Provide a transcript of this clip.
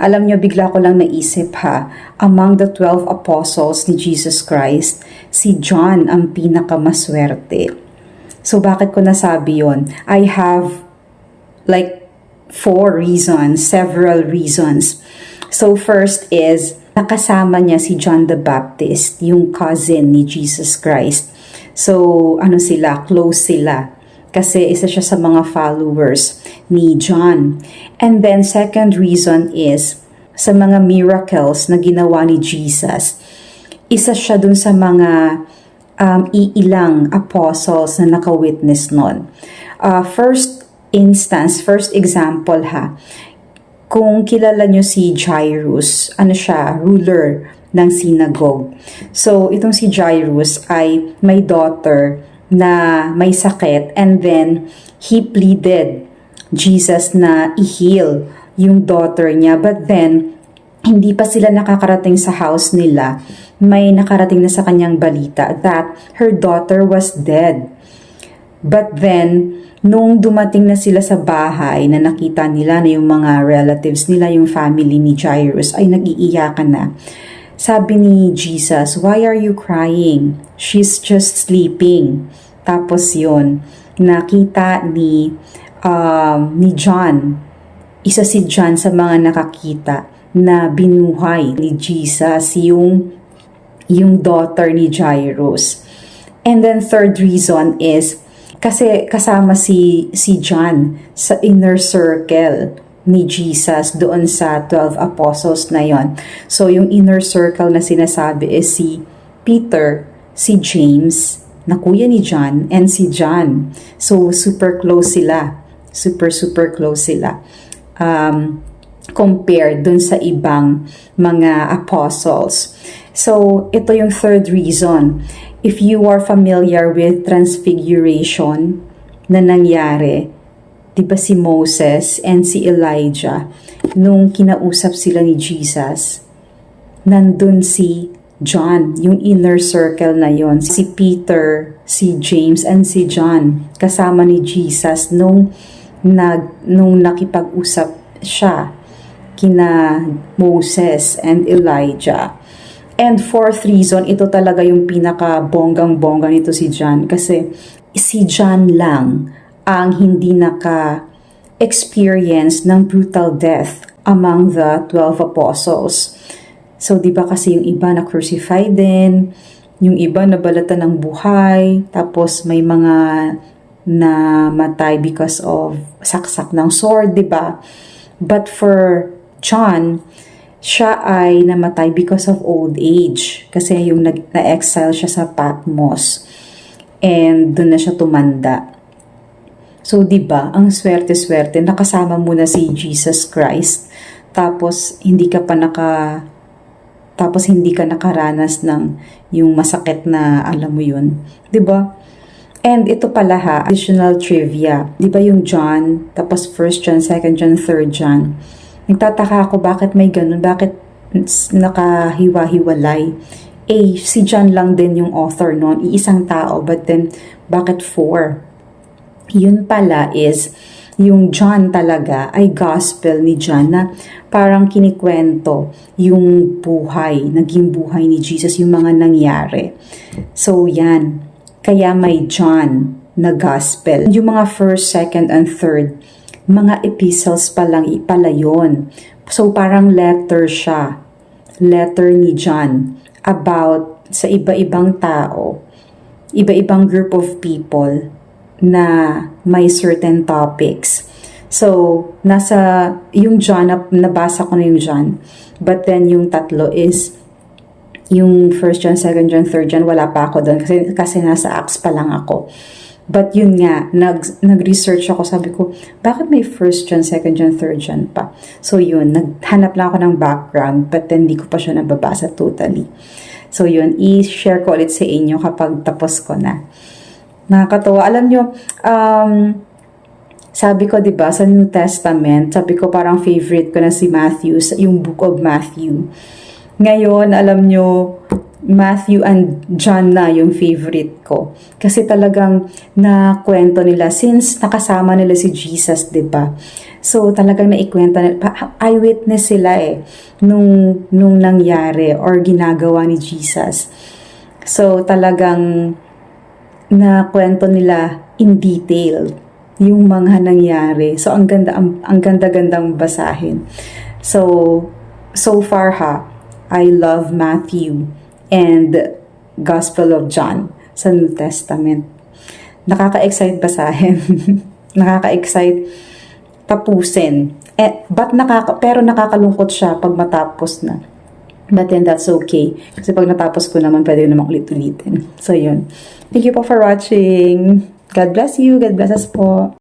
Alam nyo, bigla ko lang naisip ha, among the 12 apostles ni Jesus Christ, si John ang pinakamaswerte. So bakit ko nasabi yon? I have like four reasons, several reasons. So first is, nakasama niya si John the Baptist, yung cousin ni Jesus Christ. So ano sila, close sila kasi isa siya sa mga followers ni John. And then second reason is sa mga miracles na ginawa ni Jesus. Isa siya dun sa mga um, iilang apostles na nakawitness nun. Uh, first instance, first example ha, kung kilala nyo si Jairus, ano siya, ruler ng synagogue. So, itong si Jairus ay may daughter na may sakit and then he pleaded Jesus na i-heal yung daughter niya. But then hindi pa sila nakakarating sa house nila. May nakarating na sa kanyang balita that her daughter was dead. But then nung dumating na sila sa bahay na nakita nila na yung mga relatives nila yung family ni Jairus ay nag-iiyakan na sabi ni Jesus, Why are you crying? She's just sleeping. Tapos yon nakita ni, um, ni John, isa si John sa mga nakakita na binuhay ni Jesus yung, yung daughter ni Jairus. And then third reason is, kasi kasama si, si John sa inner circle ni Jesus doon sa 12 apostles na yon. So, yung inner circle na sinasabi is si Peter, si James, na kuya ni John, and si John. So, super close sila. Super, super close sila. Um, compared dun sa ibang mga apostles. So, ito yung third reason. If you are familiar with transfiguration na nangyari, di ba si Moses and si Elijah, nung kinausap sila ni Jesus, nandun si John, yung inner circle na yon, si Peter, si James, and si John, kasama ni Jesus nung, nag, nung nakipag-usap siya kina Moses and Elijah. And fourth reason, ito talaga yung pinaka bonggang-bongga nito si John kasi si John lang ang hindi naka-experience ng brutal death among the 12 apostles. So, di ba kasi yung iba na crucified din, yung iba nabalatan ng buhay, tapos may mga na matay because of saksak ng sword, di ba? But for John, siya ay namatay because of old age. Kasi yung na-exile siya sa Patmos. And doon na siya tumanda. So, di ba, ang swerte-swerte, nakasama mo na si Jesus Christ, tapos hindi ka pa naka tapos hindi ka nakaranas ng yung masakit na alam mo yun. ba? And ito pala ha, additional trivia. 'Di ba yung John, tapos 1 John, 2 John, 3 John. Nagtataka ako bakit may ganun, bakit nakahiwa-hiwalay. A, si John lang din yung author noon, iisang tao, but then bakit four? Yun pala is yung John talaga ay gospel ni John na parang kinikwento yung buhay, naging buhay ni Jesus, yung mga nangyari. So yan, kaya may John na gospel. Yung mga first, second, and third, mga epistles pa lang pala yun. So parang letter siya, letter ni John about sa iba-ibang tao, iba-ibang group of people na may certain topics. So, nasa, yung John, nabasa ko na yung John. But then, yung tatlo is, yung 1 John, 2 John, 3 John, wala pa ako doon kasi, kasi nasa Acts pa lang ako. But yun nga, nag, nag-research ako, sabi ko, bakit may 1 John, 2 John, 3 John pa? So yun, naghanap lang ako ng background, but then di ko pa siya nababasa totally. So yun, i-share ko ulit sa inyo kapag tapos ko na. Nakakatawa. Alam nyo, um, sabi ko, di ba, sa New Testament, sabi ko parang favorite ko na si Matthew, yung Book of Matthew. Ngayon, alam nyo, Matthew and John na yung favorite ko. Kasi talagang na kwento nila, since nakasama nila si Jesus, di ba? So talagang naikwenta, pa- eyewitness sila eh nung, nung nangyari or ginagawa ni Jesus. So talagang na kwento nila in detail yung mga nangyari. So ang ganda ang, ang ganda-gandang basahin. So so far ha, I love Matthew and Gospel of John sa New Testament. Nakaka-excite basahin. Nakaka-excite tapusin. Eh, but nakaka, pero nakakalungkot siya pag matapos na. But then that's okay. Kasi pag natapos ko naman, pwede ko namang ulit-ulitin. So, yun. Thank you po for watching. God bless you. God bless us po.